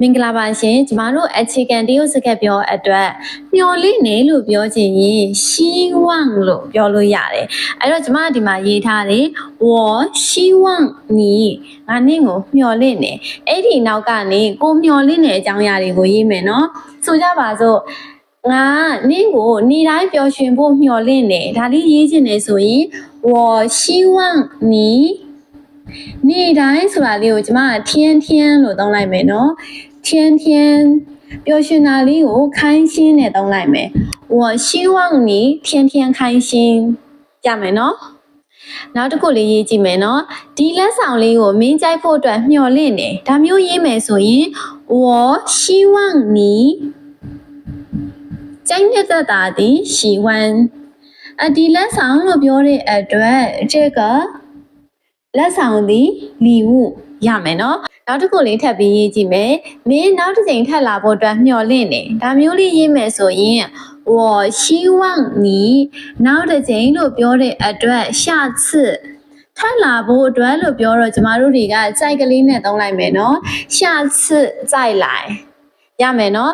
မင်္ဂလာပါရှင်ကျမတို့အခြေခံတရုတ်စကားပြောအတွက်မျော်လင့်နေလို့ပြောချင်ရင်希望လို့ပြောလို့ရတယ်အဲ့တော့ကျမဒီမှာရေးထားတယ်我希望你ငါနင့်ကိုမျှော်လင့်နေအဲ့ဒီနောက်ကနေကိုမျှော်လင့်တဲ့အကြောင်းအရာတွေကိုရေးမယ်နော်ဆိုကြပါစို့ငါနင့်ကိုနေတိုင်းပျော်ရွှင်ဖို့မျှော်လင့်နေဒါလေးရေးချင်တယ်ဆိုရင်我希望你 နေ့တိုင်းဆိုတာလေးကိုကျမက天天လို့သုံးလိုက်မယ်နော်天天ပျော်ရွှင်တာလေးကို开心နဲ့သုံးလိုက်မယ်我希望你天天开心ကြမယ်နော်နောက်တစ်ခုလေးရေးကြည့်မယ်နော်ဒီလက်ဆောင်လေးကိုမင်းကြိုက်ဖို့အတွက်မျှော်လင့်နေဒါမျိုးရေးမယ်ဆိုရင်我希望你ကျိုင်းမြတ်သက်တာဒီ喜欢အဒီလက်ဆောင်လို့ပြောတဲ့အတွက်这个 လက်ဆောင်သည်လီဝရမယ်နော်နောက်တစ်ခုလေးထပ်ပြီးရေးကြည့်မယ်မင်းနောက်တစ်ချိန်ထပ်လာဖို့အတွက်မျှော်လင့်နေဒါမျိုးလေးရေးမယ်ဆိုရင်我希望你နောက်တစ်ချိန်လို့ပြောတဲ့အတွက်下次ထပ်လာဖို့အတွက်လို့ပြောတော့ကျမတို့တွေကစိုက်ကလေးနဲ့သုံးလိုက်မယ်နော်下次再来ရမယ်နော်